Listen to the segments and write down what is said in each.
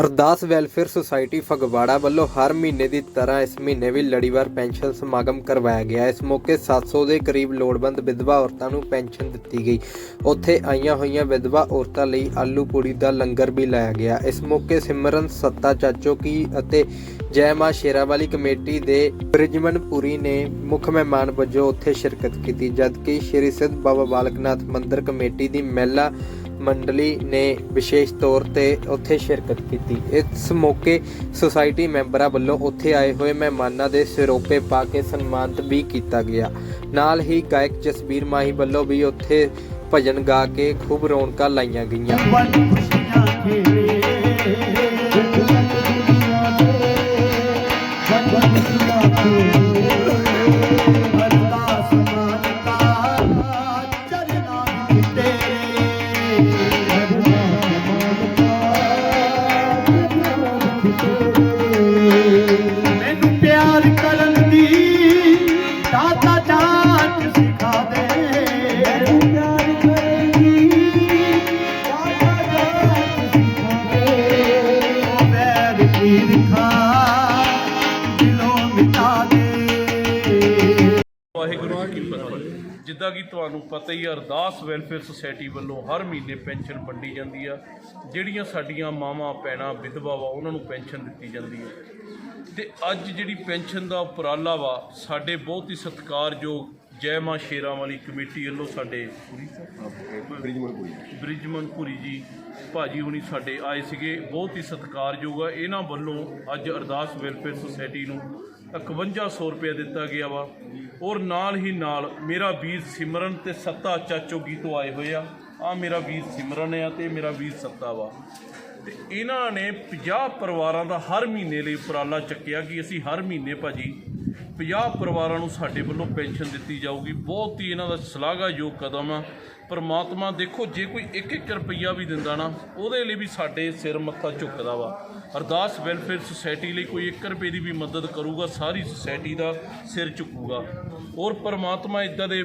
ਅਰਦਾਸ welfare society Phagwara ਵੱਲੋਂ ਹਰ ਮਹੀਨੇ ਦੀ ਤਰ੍ਹਾਂ ਇਸ ਮਹੀਨੇ ਵੀ ਲੜੀਵਾਰ ਪੈਨਸ਼ਨ ਸਮਾਗਮ ਕਰਵਾਇਆ ਗਿਆ। ਇਸ ਮੌਕੇ 700 ਦੇ ਕਰੀਬ ਲੋੜਵੰਦ ਵਿਧਵਾ ਔਰਤਾਂ ਨੂੰ ਪੈਨਸ਼ਨ ਦਿੱਤੀ ਗਈ। ਉੱਥੇ ਆਈਆਂ ਹੋਈਆਂ ਵਿਧਵਾ ਔਰਤਾਂ ਲਈ ਆਲੂ ਪੂੜੀ ਦਾ ਲੰਗਰ ਵੀ ਲਾਇਆ ਗਿਆ। ਇਸ ਮੌਕੇ ਸਿਮਰਨ ਸੱਤਾ ਚਾਚੋ ਕੀ ਅਤੇ ਜੈ ਮਾਂ ਸ਼ੇਰਾਵਾਲੀ ਕਮੇਟੀ ਦੇ ਬ੍ਰਿਜਮਨ ਪੁਰੀ ਨੇ ਮੁੱਖ ਮਹਿਮਾਨ ਵਜੋਂ ਉੱਥੇ ਸ਼ਿਰਕਤ ਕੀਤੀ। ਜਦਕਿ ਸ਼੍ਰੀ ਸਿੱਧ ਬਾਬਾ ਬਾਲਕਨਾਥ ਮੰਦਿਰ ਕਮੇਟੀ ਦੀ ਮਹਿਲਾ ਮੰਡਲੀ ਨੇ ਵਿਸ਼ੇਸ਼ ਤੌਰ ਤੇ ਉੱਥੇ ਸ਼ਿਰਕਤ ਕੀਤੀ। ਇਸ ਮੌਕੇ ਸੁਸਾਇਟੀ ਮੈਂਬਰਾਂ ਵੱਲੋਂ ਉੱਥੇ ਆਏ ਹੋਏ ਮਹਿਮਾਨਾਂ ਦੇ ਸਿਰੋਪੇ ਪਾ ਕੇ ਸਨਮਾਨਿਤ ਵੀ ਕੀਤਾ ਗਿਆ। ਨਾਲ ਹੀ ਗਾਇਕ ਜਸਬੀਰ ਮਾਹੀ ਵੱਲੋਂ ਵੀ ਉੱਥੇ ਭਜਨ ਗਾ ਕੇ ਖੂਬ ਰੌਣਕਾਂ ਲਾਈਆਂ ਗਈਆਂ। ਖੁਸ਼ੀਆਂ ਜਿੱਦਾਂ ਕਿ ਤੁਹਾਨੂੰ ਪਤਾ ਹੀ ਹੈ ਅਰਦਾਸ ਵੈਲਫੇਅਰ ਸੁਸਾਇਟੀ ਵੱਲੋਂ ਹਰ ਮਹੀਨੇ ਪੈਨਸ਼ਨ ਵੰਡੀ ਜਾਂਦੀ ਆ। ਜਿਹੜੀਆਂ ਸਾਡੀਆਂ ਮਾਵਾਂ, ਭੈਣਾਂ, ਵਿਧਵਾ ਵਾ, ਉਹਨਾਂ ਨੂੰ ਪੈਨਸ਼ਨ ਦਿੱਤੀ ਜਾਂਦੀ ਹੈ ਤੇ ਅੱਜ ਜਿਹੜੀ ਪੈਨਸ਼ਨ ਦਾ ਉਪਰਾਲਾ ਵਾ, ਸਾਡੇ ਬਹੁਤ ਹੀ ਸਤਿਕਾਰਯੋਗ ਜੈ ਮਾਂ ਸ਼ੇਰਾਂ ਵਾਲੀ ਕਮੇਟੀ ਵੱਲੋਂ ਸਾਡੇ ਬ੍ਰਿਜਮਨ ਪੁਰੀ ਜੀ, ਭਾਜੀ ਹੁਣੀ ਸਾਡੇ ਆਏ ਸੀਗੇ। ਬਹੁਤ ਹੀ ਸਤਿਕਾਰਯੋਗ ਆ। ਇਹਨਾਂ ਵੱਲੋਂ ਅੱਜ ਅਰਦਾਸ ਵੈਲਫੇਅਰ ਸੁਸਾਇਟੀ ਨੂੰ 5100 ਰੁਪਏ ਦਿੱਤਾ ਗਿਆ ਵਾ। ਔਰ ਨਾਲ ਹੀ ਨਾਲ ਮੇਰਾ ਵੀਰ ਸਿਮਰਨ ਤੇ ਸੱਤਾ ਚਾਚੋਗੀ ਤੋਂ ਆਏ ਹੋਏ ਆ। ਆ ਮੇਰਾ ਵੀਰ ਸਿਮਰਨ ਆ ਤੇ ਮੇਰਾ ਵੀਰ ਸੱਤਾ ਵਾ। ਤੇ ਇਹਨਾਂ ਨੇ 50 ਪਰਿਵਾਰਾਂ ਦਾ ਹਰ ਮਹੀਨੇ ਲਈ ਉਪਰਾਲਾ ਚੱਕਿਆ ਕਿ ਅਸੀਂ ਹਰ ਮਹੀਨੇ ਭਾਜੀ 50 ਪਰਿਵਾਰਾਂ ਨੂੰ ਸਾਡੇ ਵੱਲੋਂ ਪੈਨਸ਼ਨ ਦਿੱਤੀ ਜਾਊਗੀ। ਬਹੁਤ ਹੀ ਇਹਨਾਂ ਦਾ ਸ਼ਲਾਘਾਯੋਗ ਕਦਮ ਆ। ਪਰਮਾਤਮਾ ਦੇਖੋ, ਜੇ ਕੋਈ 1-1 ਰੁਪਈਆ ਵੀ ਦਿੰਦਾ ਨਾ, ਉਹਦੇ ਲਈ ਵੀ ਸਾਡੇ ਸਿਰ ਮੱਥਾ ਝੁਕਦਾ ਵਾ। ਅਰਦਾਸ ਵੈਲਫੇਅਰ ਸੁਸਾਇਟੀ ਲਈ ਕੋਈ 1 ਰੁਪਏ ਦੀ ਵੀ ਮਦਦ ਕਰੂਗਾ, ਸਾਰੀ ਸੁਸਾਇਟੀ ਦਾ ਸਿਰ ਝੁਕੂਗਾ ਔਰ ਪਰਮਾਤਮਾ ਇਦਾਂ ਦੇ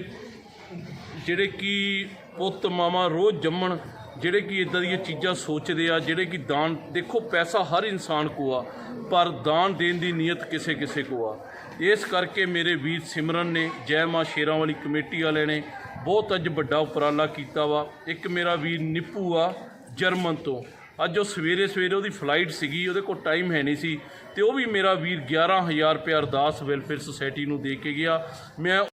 ਜਿਹੜੇ ਕਿ ਪੁੱਤ ਮਾਮਾ ਰੋਜ਼ ਜੰਮਣ, ਜਿਹੜੇ ਕਿ ਇਦਾਂ ਦੀਆਂ ਚੀਜ਼ਾਂ ਸੋਚਦੇ ਆ, ਜਿਹੜੇ ਕਿ ਦਾਨ, ਦੇਖੋ ਪੈਸਾ ਹਰ ਇਨਸਾਨ ਕੋ ਆ, ਪਰ ਦਾਨ ਦੇਣ ਦੀ ਨੀਅਤ ਕਿਸੇ ਕਿਸੇ ਕੋ ਆ। ਇਸ ਕਰਕੇ ਮੇਰੇ ਵੀਰ ਸਿਮਰਨ ਨੇ, ਜੈ ਮਾਂ ਸ਼ੇਰਾਂ ਵਾਲੀ ਕਮੇਟੀ ਵਾਲਿਆਂ ਨੇ ਬਹੁਤ ਅੱਜ ਵੱਡਾ ਉਪਰਾਲਾ ਕੀਤਾ ਵਾ। ਇੱਕ ਮੇਰਾ ਵੀਰ ਨਿੱਪੂ ਆ, ਜਰਮਨ ਤੋਂ। ਅੱਜ ਉਹ ਸਵੇਰੇ ਸਵੇਰੇ ਉਹਦੀ ਫਲਾਈਟ ਸੀਗੀ, ਉਹਦੇ ਕੋਲ ਟਾਈਮ ਹੈ ਨਹੀਂ ਸੀ, ਤੇ ਉਹ ਵੀ ਮੇਰਾ ਵੀਰ 11000 ਰੁਪਏ ਅਰਦਾਸ ਵੈਲਫੇਅਰ ਸੁਸਾਇਟੀ ਨੂੰ ਦੇ ਕੇ ਗਿਆ। ਮੈਂ